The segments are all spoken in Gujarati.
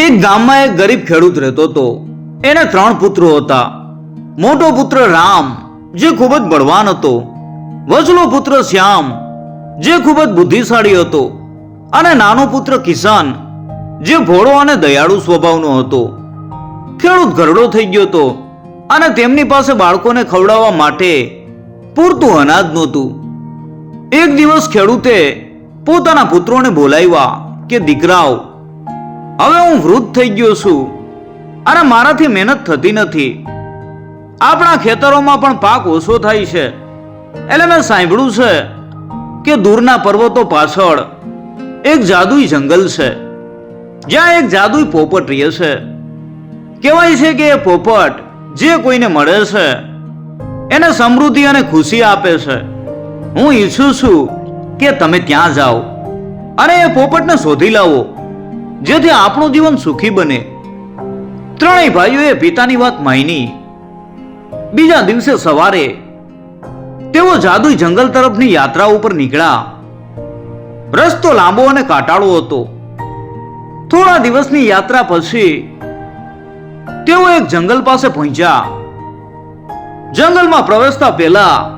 એક ગામમાં એક ગરીબ ખેડૂત રહેતો હતો. એને ત્રણ પુત્રો હતા. મોટો પુત્ર રામ, જે ખૂબ જ બળવાન હતો. વચલો પુત્ર શ્યામ, જે ખૂબ જ બુદ્ધિશાળી હતો. અને નાનો પુત્ર કિસાન, જે ભોળો અને દયાળુ સ્વભાવનો હતો. ખેડૂત ઘરડો થઈ ગયો હતો અને તેમની પાસે બાળકોને ખવડાવવા માટે પૂરતું અનાજ નહોતું. એક દિવસ ખેડૂતે પોતાના પુત્રોને બોલાવ્યા કે, દીકરાઓ હવે હું વૃદ્ધ થઈ ગયો છું. અને મારાથી મહેનત થતી નથી. આપણા ખેતરોમાં પણ પાક ઓછો થાય છે. એટલે મેં સાંભળ્યું છે કે દૂરના પર્વતો પાછળ એક જાદુઈ જંગલ છે. જ્યાં એક જાદુઈ પોપટ રહે છે. કહેવાય છે કે એ પોપટ જે કોઈને મળે છે, એને સમૃદ્ધિ અને ખુશી આપે છે. હું ઈચ્છું છું કે તમે ત્યાં જાઓ અને એ પોપટને શોધી લાવો. જેથી આપણું જીવન સુખી બને. ત્રણેય ભાઈઓએ પિતાની વાત માની. બીજા દિવસે સવારે તેઓ જાદુઈ જંગલ તરફની યાત્રા ઉપર નીકળ્યા. રસ્તો લાંબો અને કાટાળો હતો. થોડા દિવસની યાત્રા પછી તેઓ એક જંગલ પાસે પહોંચ્યા. જંગલમાં પ્રવેશતા પહેલા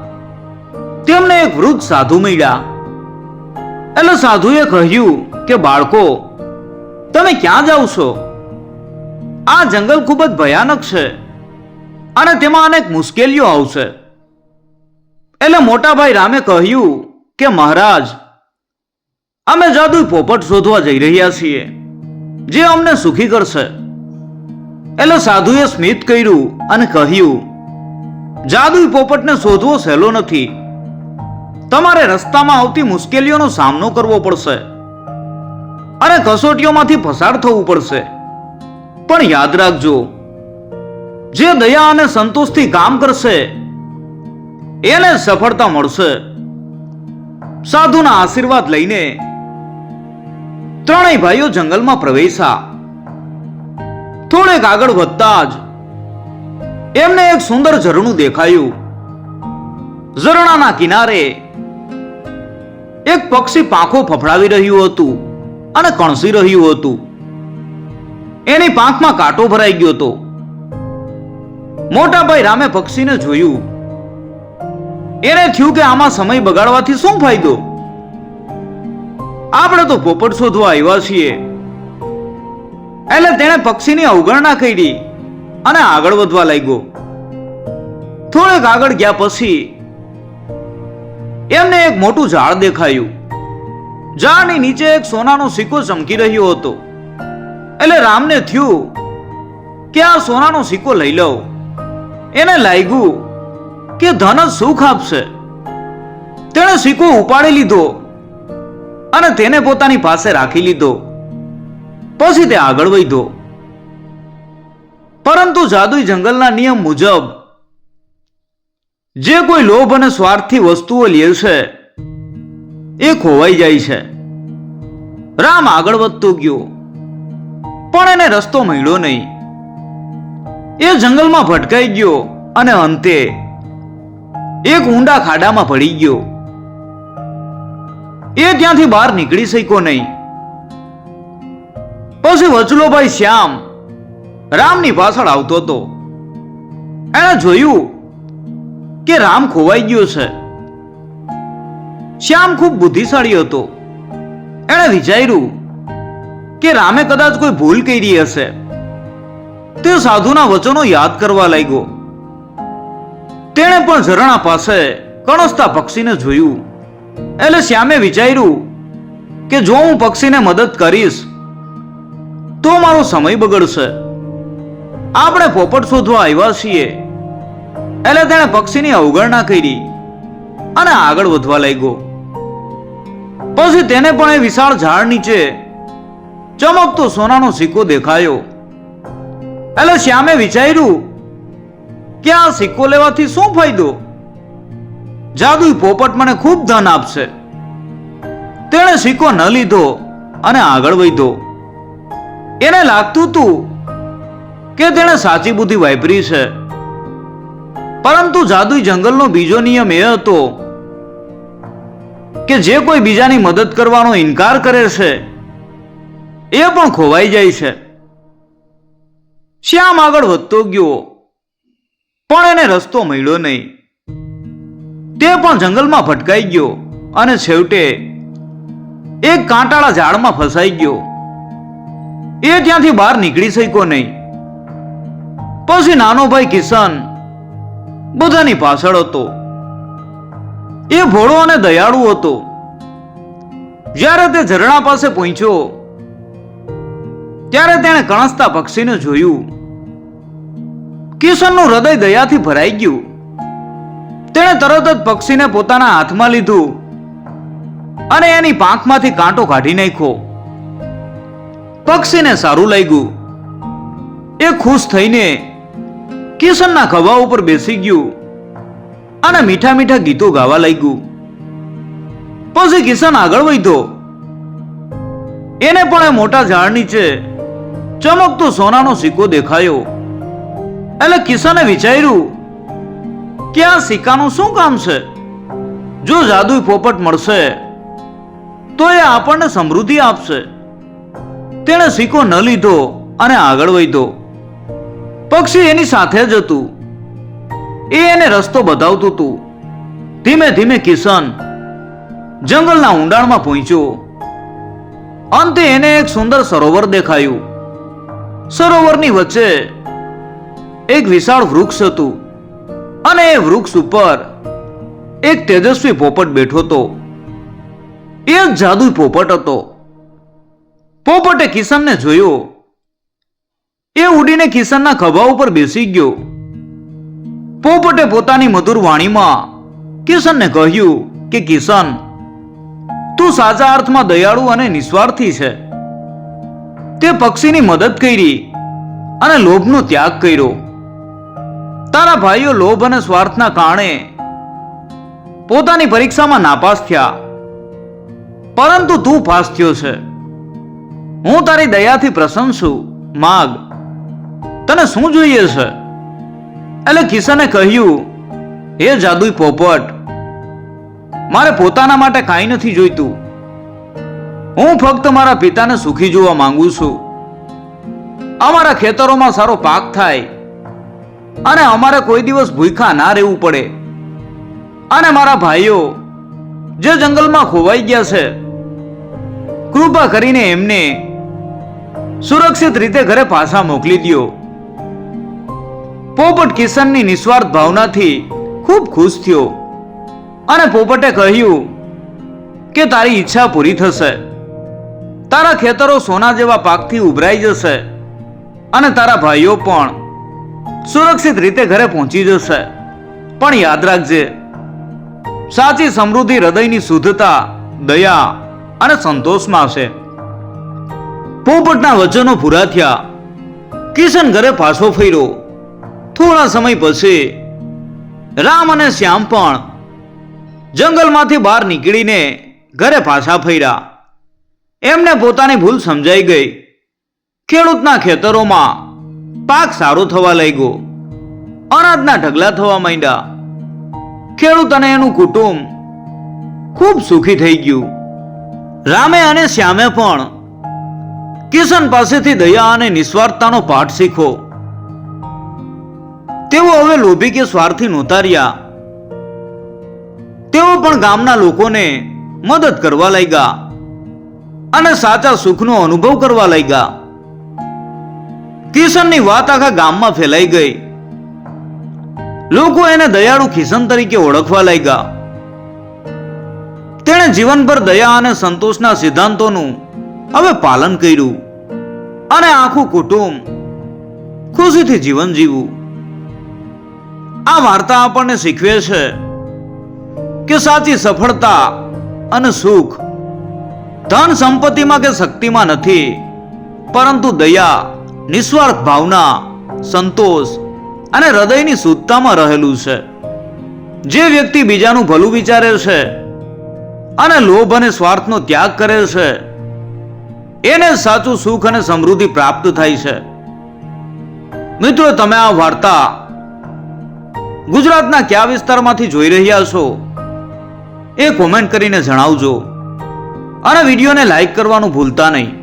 તેમને એક વૃદ્ધ સાધુ મળ્યા. એટલે સાધુએ કહ્યું કે, બાળકો તમે ક્યાં જાઓ છો? આ જંગલ ખૂબ જ ભયાનક છે અને તેમાં અનેક મુશ્કેલીઓ આવશે. એટલે મોટાભાઈ રામે કહ્યું કે, મહારાજ, અમે જાદુઈ પોપટ શોધવા જઈ રહ્યા છીએ, જે અમને સુખી કરશે. એટલે સાધુએ સ્મિત કર્યું અને કહ્યું, જાદુઈ પોપટને શોધવો સહેલો નથી. તમારે રસ્તામાં આવતી મુશ્કેલીઓનો સામનો કરવો પડશે. અને કસોટીઓમાંથી પસાર થવું પડશે. પણ યાદ રાખજો, જે દયા અને સંતોષથી કામ કરશે, એને સફળતા મળશે. સાધુના આશીર્વાદ લઈને ત્રણેય ભાઈઓ જંગલમાં પ્રવેશા થોડેક આગળ વધતા જ એમને એક સુંદર ઝરણું દેખાયું. ઝરણાના કિનારે એક પક્ષી પાંખો ફફડાવી રહ્યું હતું. અને કણસી રહ્યું હતું. એની પાંખમાં કાંટો ભરાઈ ગયો હતો. મોટાભાઈ રામે પક્ષીને જોયું. એને થયું કે આમાં સમય બગાડવાથી શું ફાયદો? આપણે તો પોપટ શોધવા આવ્યા છીએ. એટલે તેણે પક્ષીની અવગણના કરી અને આગળ વધવા લાગ્યો. થોડેક આગળ ગયા પછી એમને એક મોટું ઝાડ દેખાયું. ઝાડની નીચે એક સોનાનો સિક્કો ચમકી રહ્યો હતો. એટલે રામને થયું કે આ સોનાનો સિક્કો લઈ લઉં. એને લાગ્યું કે ધન સુખ આપશે. તેણે સિક્કો ઉપાડી લીધો અને તેને પોતાની પાસે રાખી લીધો. પછી તે આગળ વધ્યો. પરંતુ જાદુઈ જંગલના નિયમ મુજબ જે કોઈ લોભ અને સ્વાર્થથી વસ્તુઓ લે છે એ ખોવાઈ જાય છે. રામ આગળ વધતો ગયો. પણ એને રસ્તો મળ્યો નહીં. એ જંગલમાં ભટકાઈ ગયો અને અંતે એક ઊંડા ખાડામાં પડી ગયો. એ ત્યાંથી બહાર નીકળી શક્યો નહીં. પછી વચલોભાઈ શ્યામ રામની પાછળ આવતો હતો. એણે જોયું કે રામ ખોવાઈ ગયો છે. શ્યામ ખૂબ બુદ્ધિશાળી હતો. એણે વિચાર્યું કે રામે કદાચ કોઈ ભૂલ કરી હશે. તે સાધુના વચનો યાદ કરવા લાગ્યો. તેણે પણ ઝરણા પાસે કણસતા પક્ષીને જોયું. એટલે શ્યામે વિચાર્યું કે જો હું પક્ષીને મદદ કરીશ, તો મારો સમય બગડશે. આપણે પોપટ શોધવા આવ્યા છીએ. એટલે તેણે પક્ષીની અવગણના કરી અને આગળ વધવા લાગ્યો. પછી તેને પણ એ વિશાળ ઝાડ નીચે ચમકતો સોનાનો સિક્કો દેખાયો. એટલે શ્યામે વિચાર્યું કે આ સિક્કો લેવાથી શું ફાયદો? જાદુઈ પોપટ મને ખૂબ ધન આપશે. તેણે સિક્કો ન લીધો અને આગળ વધ્યો. એને લાગતું હતું કે તેણે સાચી બુદ્ધિ વાપરી છે. પરંતુ જાદુઈ જંગલનો બીજો નિયમ એ હતો કે જે કોઈ બીજાની મદદ કરવાનો ઇનકાર કરે છે, એ પણ ખોવાઈ જાય છે. શ્યામ આગળ વધતો ગયો, પણ એને રસ્તો મળ્યો નહીં. તે પણ જંગલમાં ભટકાઈ ગયો અને છેવટે એક કાંટાળા ઝાડમાં ફસાઈ ગયો. એ ત્યાંથી બહાર નીકળી શક્યો નહીં. પછી નાનો ભાઈ કિશન બધાની પાછળ હતો. એ ભોળો અને દયાળુ હતો. જ્યારે તે ઝરણા પાસે પહોંચ્યો, ત્યારે તેણે કણસતા પક્ષીને જોયું. કિશનનું હૃદય દયાથી ભરાઈ ગયું. તેણે તરત જ પક્ષીને પોતાના હાથમાં લીધું અને એની પાંખમાંથી કાંટો કાઢી નાખ્યો. પક્ષીને સારું લાગ્યું. એ ખુશ થઈને કિશનના ખભા ઉપર બેસી ગયું. અને મીઠા મીઠા ગીતો ગાવા લાગ્યું. પછી કિશન આગળ વધ્યો. એને પણ એ મોટા ઝાડ નીચે ચમકતો સોનાનો સિક્કો દેખાયો. એટલે કિશને વિચાર્યું કે આ સિક્કાનું શું કામ છે? જો જાદુઈ પોપટ મળશે, તો એ આપણને સમૃદ્ધિ આપશે. તેણે સિક્કો ન લીધો અને આગળ વધ્યો. પક્ષી એની સાથે જ હતું. એ એને રસ્તો બતાવતું હતું. ધીમે ધીમે કિશન જંગલના ઊંડાણમાં પહોંચ્યો. અંતે એને એક સુંદર સરોવર દેખાયું. સરોવરની વચ્ચે એક વિશાળ વૃક્ષ હતું અને એ વૃક્ષ ઉપર એક તેજસ્વી પોપટ બેઠો હતો. એ જ જાદુઈ પોપટ હતો. પોપટે કિશનને જોયો. એ ઉડીને કિશનના ખભા ઉપર બેસી ગયો. પોપટે પોતાની મધુર વાણીમાં કિશનને કહ્યું કે, કિશન, તું સાચા અર્થમાં દયાળુ અને નિસ્વાર્થી છે. તે પક્ષીની મદદ કરી અને લોભનો ત્યાગ કર્યો. તારા ભાઈઓ લોભ અને સ્વાર્થના કારણે પોતાની પરીક્ષામાં નાપાસ થયા. પરંતુ તું પાસ થયો છે. હું તારી દયાથી પ્રસન્ન છું. માગ, તને શું જોઈએ છે? એટલે કિશને કહ્યું હે જાદુઈ પોપટ, મારે પોતાના માટે કાંઈ નથી જોઈતું. હું ફક્ત મારા પિતાને સુખી જોવા માંગુ છું. અમારા ખેતરોમાં સારો પાક થાય અને અમારે કોઈ દિવસ ભૂખા ના રહેવું પડે. અને મારા ભાઈઓ, જે જંગલમાં ખોવાઈ ગયા છે, કૃપા કરીને એમને સુરક્ષિત રીતે ઘરે પાછા મોકલી દ્યો. પોપટ કિશનની નિસ્વાર્થ ભાવનાથી ખૂબ ખુશ થયો. અને પોપટે કહ્યું કે તારી ઈચ્છા પૂરી થશે. તારા ખેતરો સોના જેવા પાકથી ઉભરાઈ જશે અને તારા ભાઈઓ પણ સુરક્ષિત રીતે ઘરે પહોંચી જશે. પણ યાદ રાખજે, સાચી સમૃદ્ધિ હૃદયની શુદ્ધતા, દયા અને સંતોષમાં છે પોપટના વચનો પૂરા થયા. કિશન ઘરે પાછો ફર્યો. થોડા સમય પછી રામ અને શ્યામ પણ જંગલમાંથી બહાર નીકળીને ઘરે પાછા ફર્યા. એમને પોતાની ભૂલ સમજાઈ ગઈ. ખેડૂતના ખેતરોમાં પાક સારો થવા લાગ્યો. અનાજના ઢગલા થવા માંડ્યા. ખેડૂત અને એનું કુટુંબ ખૂબ સુખી થઈ ગયું. રામે અને શ્યામે પણ કિશન પાસેથી દયા અને નિસ્વાર્થતાનો પાઠ શીખો તેઓ હવે લોભી કે સ્વાર્થી નહોતા તેઓ પણ ગામના લોકોને મદદ કરવા લાગ્યા અને સાચા સુખનો અનુભવ કરવા લાગ્યા. કિશનની વાત આખા ગામમાં ફેલાઈ ગઈ. લોકો એને દયાળુ કિશન તરીકે ઓળખવા લાગ્યા. તેણે જીવનભર દયા અને સંતોષના સિદ્ધાંતોનું હવે પાલન કર્યું અને આખું કુટુંબ ખુશીથી જીવન જીવવું આ વાર્તા આપણને શીખવે છે કે સાચી સફળતા અને સુખ ધન સંપત્તિમાં કે શક્તિમાં નથી, પરંતુ દયા, નિસ્વાર્થ ભાવના, સંતોષ અને હૃદયની શુદ્ધતામાં રહેલું છે. જે વ્યક્તિ બીજાનું ભલું વિચારે છે અને લોભ અને સ્વાર્થનો ત્યાગ કરે છે, એને સાચું સુખ અને સમૃદ્ધિ પ્રાપ્ત થાય છે. મિત્રો, તમે આ વાર્તા ગુજરાતના કયા વિસ્તારમાંથી જોઈ રહ્યા છો? એ કોમેન્ટ કરીને જણાવજો. અને વિડીયોને લાઈક કરવાનું ભૂલતા નહીં.